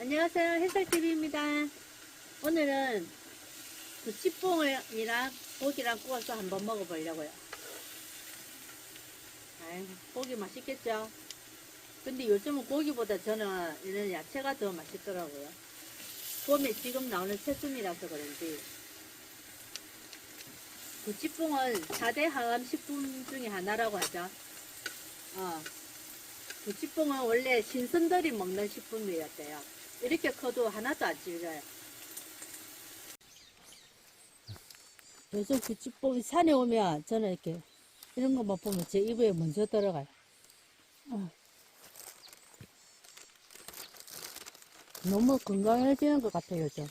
안녕하세요. 햇살TV입니다. 오늘은 그 찌뽕이랑 고기랑 구워서 한번 먹어보려고요. 아이, 고기 맛있겠죠? 근데 요즘은 고기보다 저는 이런 야채가 더 맛있더라고요. 봄에 지금 나오는 새순이라서 그런지. 그 찌뽕은 4대 항암 식품 중에 하나라고 하죠. 어. 부찌뽕은 원래 신선들이 먹는 식품이었대요. 이렇게 커도 하나도 안 질려요. 요즘 부찌뽕이 산에 오면 저는 이렇게 이런 것만 보면 제 입에 먼저 들어가요. 어. 너무 건강해지는 것 같아요, 요즘.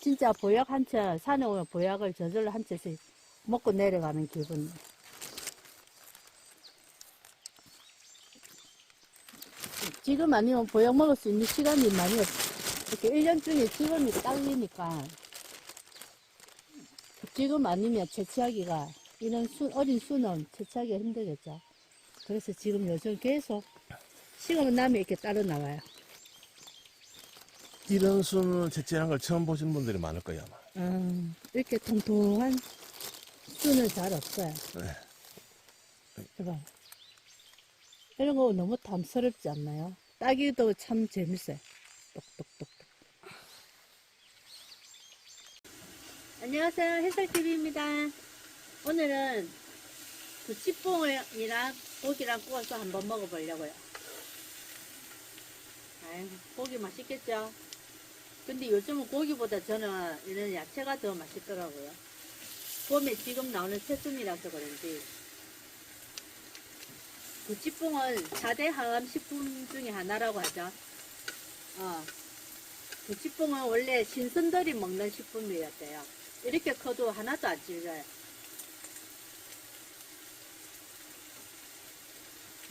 진짜 보약 한 채, 산에 오면 보약을 저절로 한 채씩 먹고 내려가는 기분. 지금 아니면 보약 먹을 수 있는 시간이 많이 없, 이렇게 1년 중에 지금이 딱이니까. 지금 아니면 채취하기가, 이런 수, 어린 수는 채취하기가 힘들겠죠. 그래서 지금 요즘 계속 시간은 나면 이렇게 따로 나와요. 이런 순을 채취하는 걸 처음 보신 분들이 많을 거예요, 아마. 음, 이렇게 통통한 수는 잘 없어요. 네. 해봐. 이런 거 너무 탐스럽지 않나요? 따기도 참 재밌어요. 똑똑똑똑. 안녕하세요. 햇살TV입니다. 오늘은 그 찌뽕이랑 고기랑 구워서 한번 먹어보려고요. 아이, 고기 맛있겠죠? 근데 요즘은 고기보다 저는 이런 야채가 더 맛있더라고요. 봄에 지금 나오는 새순이라서 그런지. 그 찌뽕은 4대 항암 식품 중에 하나라고 하죠. 어. 그 찌뽕은 원래 신선들이 먹는 식품이었대요. 이렇게 커도 하나도 안 질려요.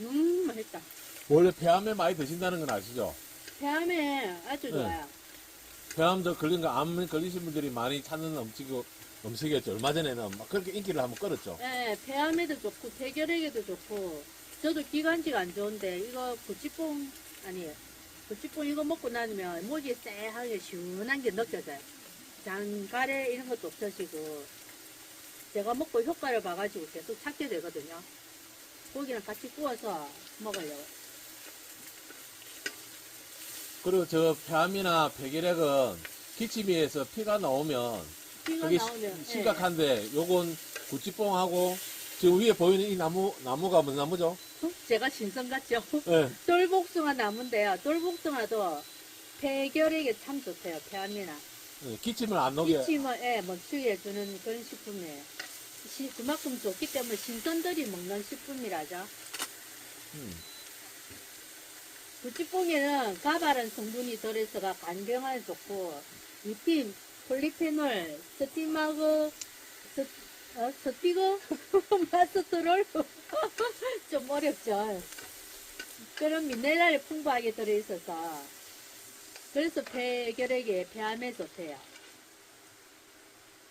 음, 맛있다. 원래 폐암에 많이 드신다는 건 아시죠? 폐암에 아주 네. 좋아요. 폐암도 걸린 거, 암 걸리신 분들이 많이 찾는 음식이, 음식이었죠. 얼마 전에는 막 그렇게 인기를 한번 끌었죠. 네, 폐암에도 좋고 폐결핵에도 좋고 저도 기관지가 안 좋은데 이거 부찌뽕 아니에요. 부찌뽕 이거 먹고 나면 목이 쎄하게 시원한 게 느껴져요. 장가래 이런 것도 없어지고 제가 먹고 효과를 봐가지고 계속 찾게 되거든요. 고기랑 같이 구워서 먹으려고. 그리고 저 폐암이나 폐결핵은 기침에서 피가 나오면 피가 그게 나오면 시- 심각한데 요건 구찌뽕하고 지금 위에 보이는 이 나무, 나무가 무슨 나무죠? 예. 제가 신선 같죠? 예. 돌복숭아 나무인데요. 돌복숭아도 폐결핵에 참 좋대요. 폐암이나. 예, 기침을 안 나게. 기침을 예, 멈추게 해주는 그런 식품이에요. 시- 그만큼 좋기 때문에 신선들이 먹는 식품이라죠. 음. 부찌뽕에는 가발은 성분이 들어있어가 간경화에 좋고 리핀, 폴리페놀, 스티마그, 스, 어, 스티그, 마스 트롤 좀 어렵죠. 그런 미네랄이 풍부하게 들어있어서 그래서 폐결핵에 폐암에 좋대요.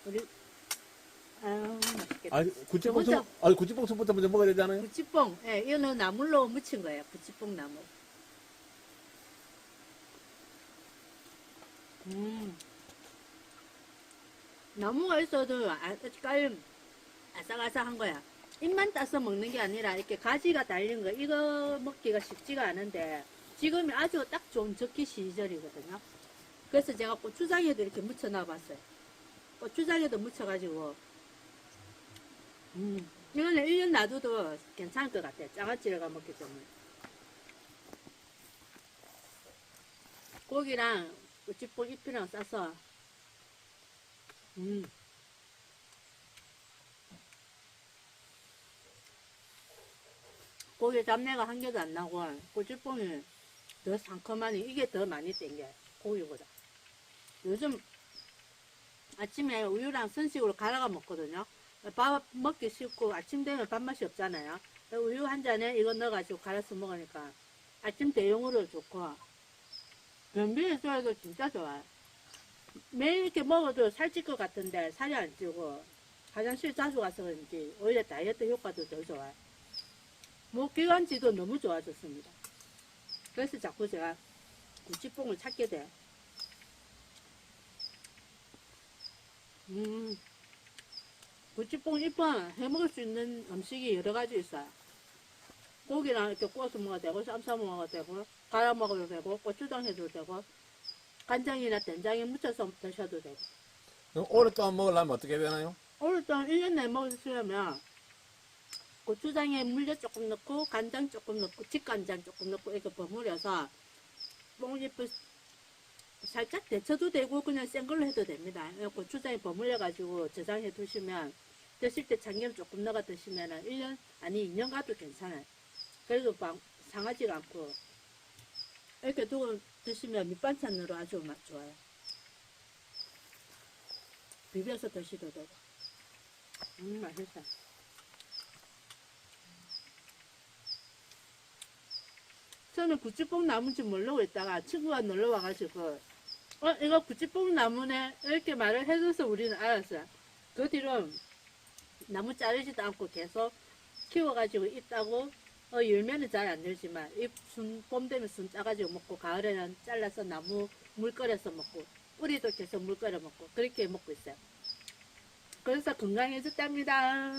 우리 아우 맛있겠다. 아니, 구찌뽕, 먼저- 아니, 구찌뽕 수부터 먼저 먹어야 되지 않아요? 부찌뽕, 예, 이거는 나물로 무친 거예요. 부찌뽕 나물. 음. 나무가 있어도 아까깔 아삭아삭한 거야. 잎만 따서 먹는 게 아니라 이렇게 가지가 달린 거 이거 먹기가 쉽지가 않은데 지금이 아주 딱 좋은 적기 시절이거든요. 그래서 제가 고추장에도 이렇게 묻혀놔 봤어요. 고추장에도 묻혀가지고 음, 이거는 1년 놔둬도 괜찮을 것 같아. 장아찌를 먹기 때문에. 고기랑 우찌뽕 잎이랑 싸서, 음. 고기 잡내가 한 개도 안 나고, 고추뽕이 더 상큼하니 이게 더 많이 땡겨요. 고기보다. 요즘 아침에 우유랑 선식으로 갈아가 먹거든요. 밥 먹기 쉽고 아침 되면 밥맛이 없잖아요. 우유 한 잔에 이거 넣어가지고 갈아서 먹으니까 아침 대용으로 좋고 변비에 써도 진짜 좋아요. 매일 이렇게 먹어도 살찔 것 같은데 살이 안 찌고 화장실 자주 가서 그런지 오히려 다이어트 효과도 더 좋아요. 목 기관지도 너무 좋아졌습니다. 그래서 자꾸 제가 구찌뽕을 찾게 돼. 음, 구찌뽕 잎은 해 먹을 수 있는 음식이 여러 가지 있어요. 고기랑 이렇게 구워서 먹어도 되고, 쌈싸 먹어도 되고, 갈아 먹어도 되고, 고추장 해도 되고, 간장이나 된장에 묻혀서 드셔도 되고. 그럼 오랫동안 먹으려면 어떻게 되나요? 오늘도 1년 내에 먹으시려면 고추장에 물엿 조금 넣고 간장 조금 넣고 직간장 조금 넣고 이렇게 버무려서 뽕잎을 살짝 데쳐도 되고 그냥 생 걸로 해도 됩니다. 고추장에 버무려 가지고 저장해 두시면 드실 때 참기름 조금 넣어 드시면 1년 아니 2년 가도 괜찮아요. 그래도 방- 상하지가 않고 이렇게 두고 드시면 밑반찬으로 아주 맛 좋아요. 비벼서 드셔도 되고. 음, 맛있어. 처 음에 구찌뽕 나무인지 모르고 있다가 친구가 놀러 와가지고, 어, 이거 구찌뽕 나무네? 이렇게 말을 해줘서 우리는 알았어요. 그 뒤로 나무 자르지도 않고 계속 키워가지고 있다고, 어, 열매는 잘안 들지만, 잎 순, 봄 되면 순 짜가지고 먹고, 가을에는 잘라서 나무 물 끓여서 먹고, 뿌리도 계속 물 끓여 먹고, 그렇게 먹고 있어요. 그래서 건강해졌답니다.